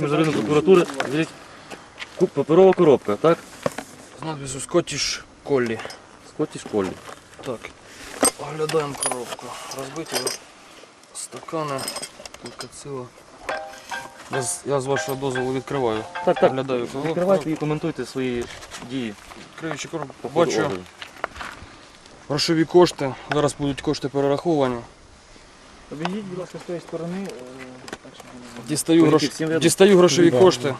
Київської міжнародної прокуратури. Скажіть, паперова коробка, так? З надписью Scottish Collie. Скотті школі. Так, оглядаємо коробку. Розбиті стакани, кілька ціло. Я з, я з вашого дозволу відкриваю. Так, так. Оглядаю коробку. Відкривайте і коментуйте свої дії. Відкриючи коробку, по ходу бачу огляду. грошові кошти. Зараз будуть кошти перераховані. Обійдіть, будь ласка, з тої сторони. е, Дістаю, грош... Дістаю грошові кошти.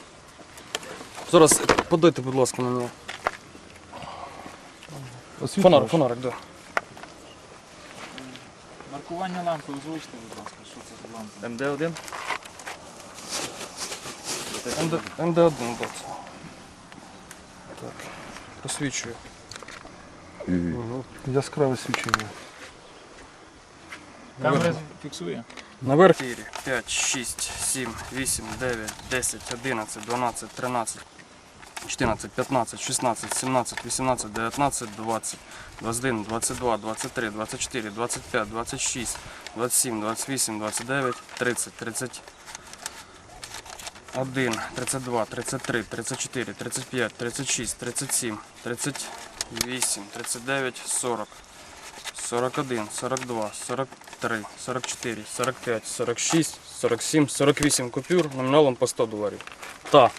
Зараз подайте, будь ласка, мені. Фонарик, фонарик, так. Да. Маркування лампи озвучте, будь ласка, що це за лампа. МД1. МД, МД1, да. це. Так, посвічую. Яскраве свічення. Камера фіксує. Наверх 4, 5, 6, 7, 8, 9, 10, 11, 12, 13, 14, 15, 16, 17, 18, 19, 20, 21, 22, 23, 24, 25, 26, 27, 28, 29, 30, 31, 32, 33, 34, 35, 36, 37, 38, 39, 40. 41, 42, 43, 44, 45, 46, 47, 48 купюр номіналом по 100 доларів. Та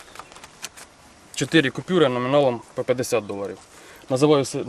4 купюри номіналом по 50 доларів. Називаю,